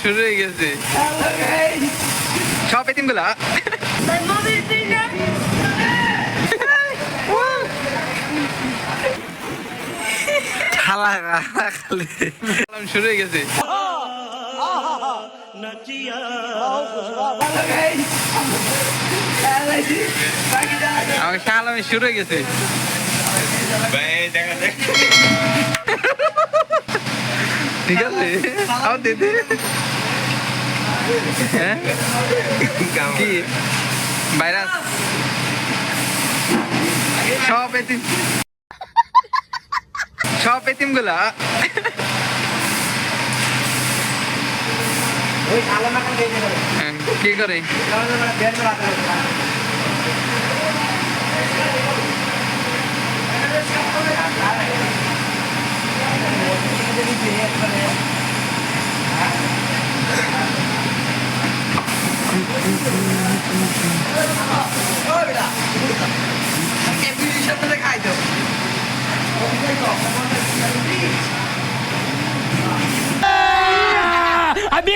শুরু হয়ে গেছে। সব এতিমগুলা? শুরু হয়ে গেছে। শালামি শুরু হয়ে গেছে। ঠিক আছে? আও দে হ্যাঁ? কি? ভাইরাস। সব এতিম। সব এতিমগুলা কি করে?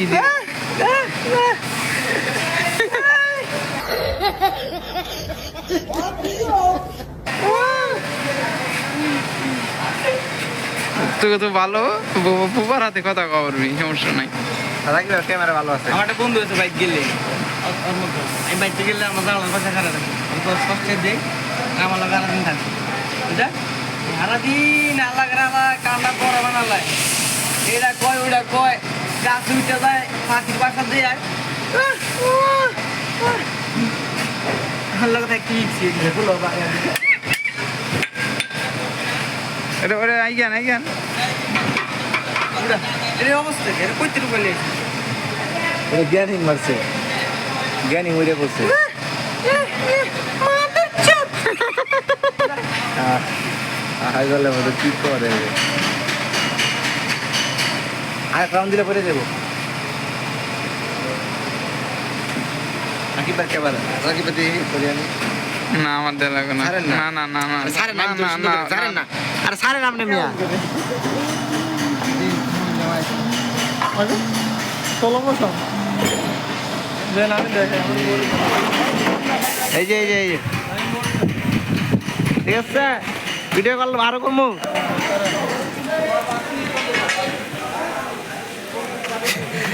কি দিয়ে? তোকে তো ভালো? বুবার হাতে কথা কবরবি সমস্যা নাই। রাখলে ক্যামেরা ভালো আছে। আমার একটা বন্ধু আছে বাইক গেলে। আমি বাইকটা গেলে আমার দাঁড়ানোর পাশে খারাপ রাখি সবচেয়ে দেই আমার লাগে আলাদিন থাকি। বুঝা সারাদিন আল্লাহ আল্লাহ কান্না পড়া বানালায়। এটা কয় ওইটা কয়। গাছ উঠে যায় পাখির বাসা দিয়ে এগুলো এটা ওরে আইগান আইগান এর অবস্থা এর কইতে বলে জ্ঞানী মারছে। জ্ঞানী মরে পড়ছে। হাই গেলে মতো কি করে? আর কাম দিলে পরে যাব রাকিব কে বার রাকিব দি করিয়ানি না আমার দেওয়া লাগবে না। না। না না না সারে না না না সারেন না আরে সারে নাম নে। মিয়া। এই যে এই যে এই যে। ঠিক আছে? ভিডিও কল আরও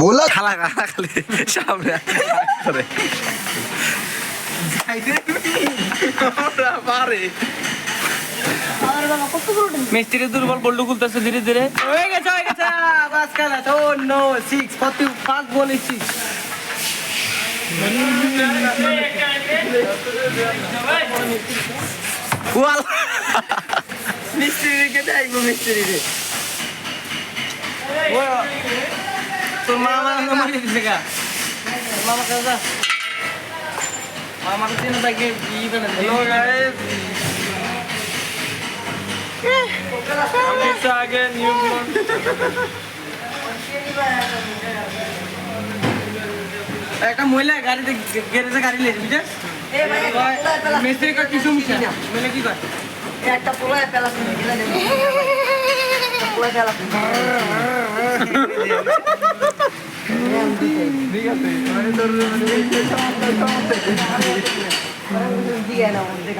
बोला খালা খালা খালি সামনে। করে মিস্ত্রি দুর্বল বল্লু খুলতেছে ধীরে ধীরে। হয়ে গেছে হয়ে গেছে। বাস খেলা ও নো সিক্স ফর্টি পাঁচ বলে সিক্স ওয়াল। মিস্ত্রি রেখে দেখব মিস্ত্রি রে তোর মামা নাম্বার দিছে গা। মামা কাজা। মামার দিন তাকে বানা হ্যালো গাইস আমি আগে নিউ একটা মহিলা গাড়িতে গ্যারেজে গাড়ি লেছে বুঝছিস মিস্ত্রি কা কিছু মিশা মহিলা কি কয়? একটা পোলায় পেলা শুনে পোলায় পেলা ঠিক